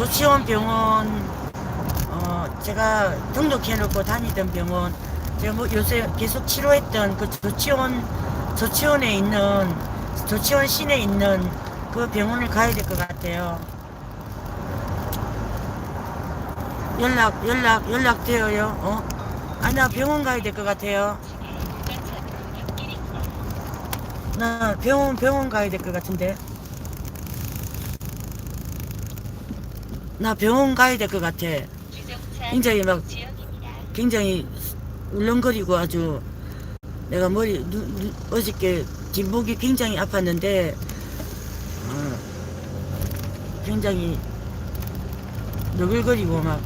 조치원 병원 어 제가 등록해놓고 다니던 병원 제가 뭐 요새 계속 치료했던 그 조치원 조치원에 있는 조치원 시내에 있는 그 병원을 가야 될 것 같아요. 연락 연락 연락 돼요. 어? 아니 나 병원 가야 될 것 같아요. 나 병원 병원 가야 될 것 같은데. 나 병원 가야 될 것 같아. 굉장히 막 굉장히 울렁거리고 아주 내가 머리 누, 누, 어저께 뒷목이 굉장히 아팠는데 어, 굉장히 너글거리고 막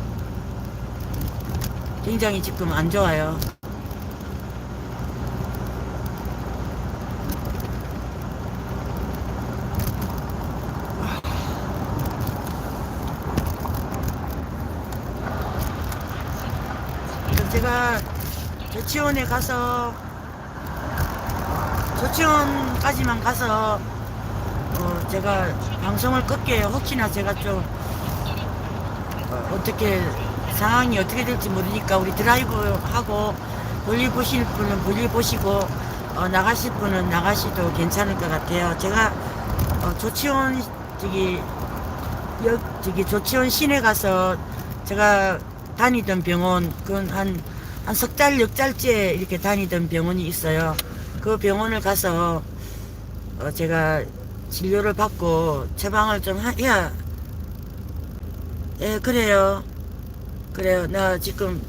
굉장히 지금 안 좋아요. 제가 조치원에 가서 조치원까지만 가서 어, 제가 방송을 끌게요. 혹시나 제가 좀 어, 어떻게 상황이 어떻게 될지 모르니까 우리 드라이브 하고 볼일 보실 분은 볼일 보시고 어, 나가실 분은 나가시도 괜찮을 것 같아요. 제가 어, 조치원 저기 역 저기 조치원 시내 가서 제가 다니던 병원 그건 한 한 석 달, 역 달째 이렇게 다니던 병원이 있어요. 그 병원을 가서 어, 제가 진료를 받고 처방을 좀 하- 해야 예 그래요. 그래요. 나 지금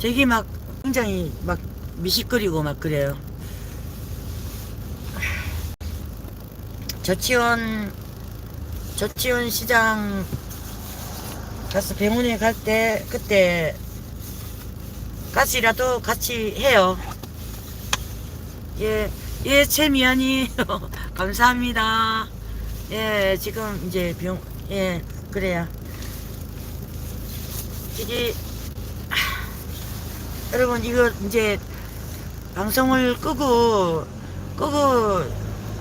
되게 막 굉장히 막 미식거리고 막 그래요. 저치원 저치원 시장 가서 병원에 갈 때 그때 같이라도 같이 해요 예, 예, 최미연이 감사합니다. 예, 지금 이제 병, 예, 그래요. 이게 아, 여러분 이거 이제 방송을 끄고 끄고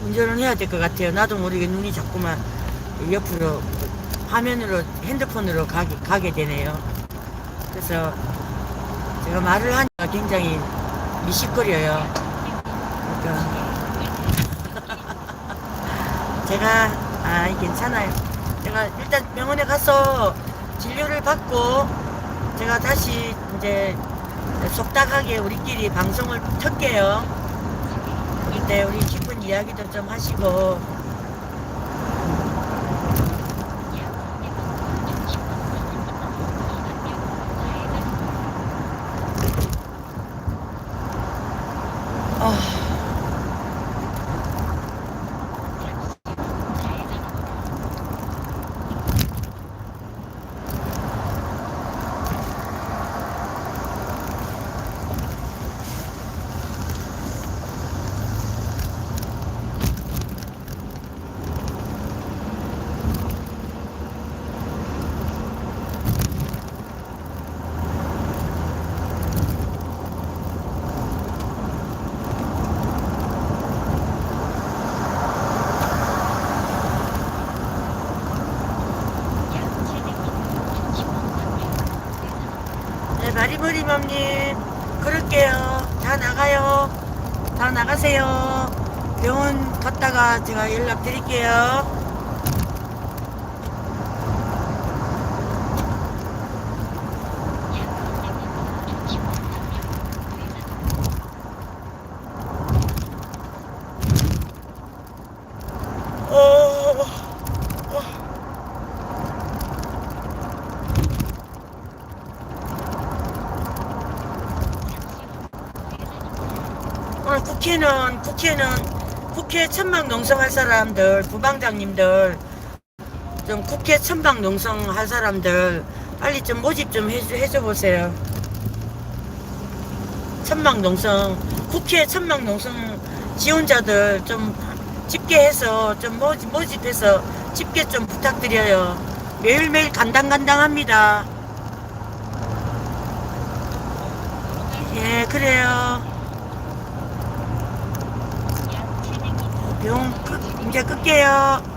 운전을 해야 될 것 같아요. 나도 모르게 눈이 자꾸만 옆으로 화면으로 핸드폰으로 가게, 가게 되네요. 그래서 제가 말을 하니까 굉장히 미식거려요. 그러니까 제가 아 괜찮아요. 제가 일단 병원에 가서 진료를 받고 제가 다시 이제 속닥하게 우리끼리 방송을 틀게요. 그때 우리 기쁜 이야기도 좀 하시고 아. 네, 마리머리맘님, 그럴게요. 다 나가요. 다 나가세요. 병원 갔다가 제가 연락 드릴게요. 어, 오늘 국회는, 국회는, 국회 천막 농성할 사람들, 부방장님들, 좀 국회 천막 농성할 사람들, 빨리 좀 모집 좀 해줘, 해줘 보세요. 천막 농성, 국회 천막 농성 지원자들 좀 집계해서 좀 모집, 모집해서 집계 좀 부탁드려요. 매일매일 간당간당합니다. 예, 그래요. 병, 끄, 이제 끌게요.